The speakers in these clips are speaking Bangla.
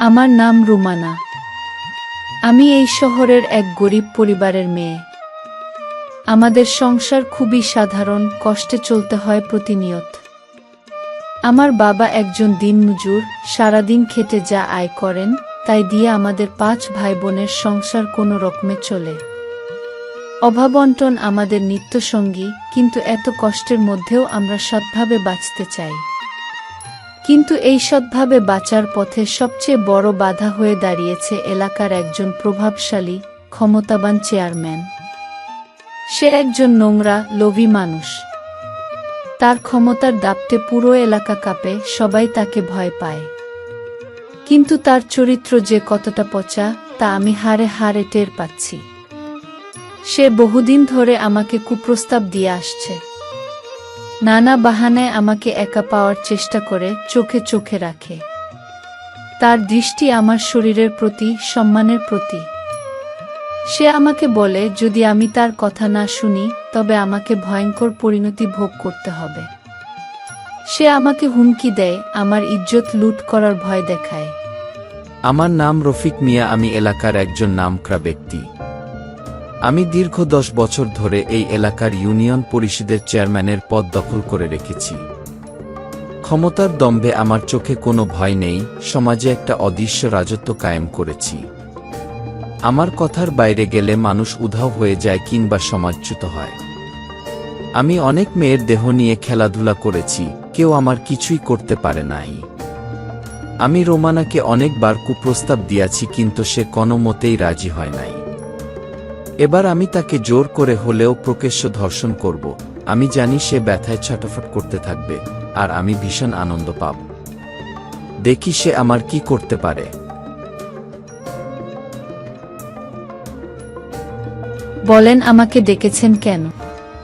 আমার নাম রুমানা। আমি এই শহরের এক গরিব পরিবারের মেয়ে। আমাদের সংসার খুবই সাধারণ, কষ্টে চলতে হয় প্রতিনিয়ত। আমার বাবা একজন দিনমজুর, সারাদিন খেটে যা আয় করেন, তাই দিয়ে আমাদের পাঁচ ভাই বোনের সংসার কোনো রকমে চলে। অভাবন্টন আমাদের নিত্যসঙ্গী, কিন্তু এত কষ্টের মধ্যেও আমরা সৎভাবে বাঁচতে চাই। কিন্তু এই সৎভাবে বাঁচার পথে সবচেয়ে বড় বাধা হয়ে দাঁড়িয়েছে এলাকার একজন প্রভাবশালী, ক্ষমতাবান চেয়ারম্যান। সে একজন নোংরা, লোভী মানুষ। তার ক্ষমতার দাপটে পুরো এলাকা কাঁপে, সবাই তাকে ভয় পায়। কিন্তু তার চরিত্র যে কতটা পচা, তা আমি হারে হারে টের পাচ্ছি। সে বহুদিন ধরে আমাকে কুপ্রস্তাব দিয়ে আসছে। নানা বাহানায় আমাকে একা পাওয়ার চেষ্টা করে চোখে চোখে রাখে। তার দৃষ্টি আমার শরীরের প্রতি, সম্মানের প্রতি। সে আমাকে বলে, যদি আমি তার কথা না শুনি, তবে আমাকে ভয়ঙ্কর পরিণতি ভোগ করতে হবে। সে আমাকে হুমকি দেয়, আমার ইজ্জত লুট করার ভয় দেখায়। আমার নাম রফিক মিয়া, আমি এলাকার একজন নামকরা ব্যক্তি। আমি দীর্ঘ দশ বছর ধরে এই এলাকার ইউনিয়ন পরিষদের চেয়ারম্যানের পদ দখল করে রেখেছি। ক্ষমতার দম্ভে আমার চোখে কোনো ভয় নেই, সমাজে একটা অদৃশ্য রাজত্ব কায়েম করেছি। আমার কথার বাইরে গেলে মানুষ উধাও হয়ে যায় কিংবা সমাজচ্যুত হয়। আমি অনেক মেয়ের দেহ নিয়ে খেলাধুলা করেছি, কেউ আমার কিছুই করতে পারে নাই। আমি রোমানাকে অনেকবার কুপ্রস্তাব দিয়াছি কিন্তু সে কোনো মতেই রাজি হয় নাই। এবার আমি তাকে জোর করে হলেও প্রকেশ্য ধর্ষণ করব। আমি জানি সে ব্যথায় ছটফট করতে থাকবে আর আমি ভীষণ আনন্দ পাব। দেখি সে আমার কি করতে পারে। বলেন আমাকে ডেকেছেন কেন?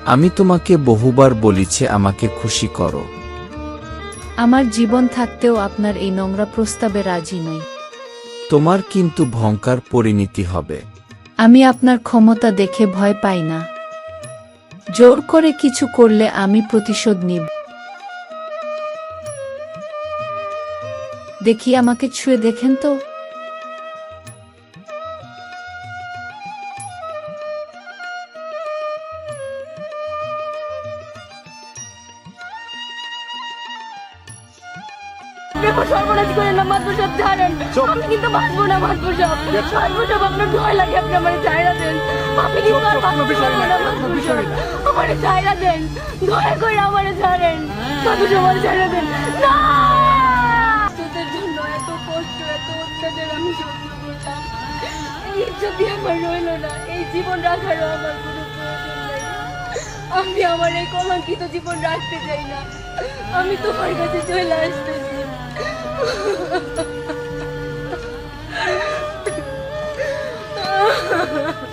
আমি তোমাকে বহুবার বলিছে আমাকে খুশি করো। আমার জীবন থাকতেও আপনার এই নোংরা প্রস্তাবে রাজি নই। তোমার কিন্তু ভঙ্কার পরিণতি হবে। আমি আপনার ক্ষমতা দেখে ভয় পাই না। জোর করে কিছু করলে আমি প্রতিশোধ নিব। দেখি আমাকে ছুঁয়ে দেখেন তো। সর্বনাশ করেন না মাত্র সব ছাড়েন আমি কিন্তু বাঁচবো না সব আপনার ভয় লাগে আপনি আমার চাইরা দেন। আপনি কিন্তু আর বাঁচতে না মাত্র সব আমার চাইরা দেন। দয়া করে আমার ছাড়েন। মাত্র সব আমার দেন। না! তোদের জন্য এত কষ্ট এত অত্যাচার আমি সহ্য করলাম এই ইজ্জতই আমার রইল না। এই জীবন রাখারও আমার কোনো প্রয়োজন নেই। আমি আমার এই কলঙ্কিত জীবন রাখতে চাই না। আমি তোমার কাছে চলে আসতেছি। Ha ha ha.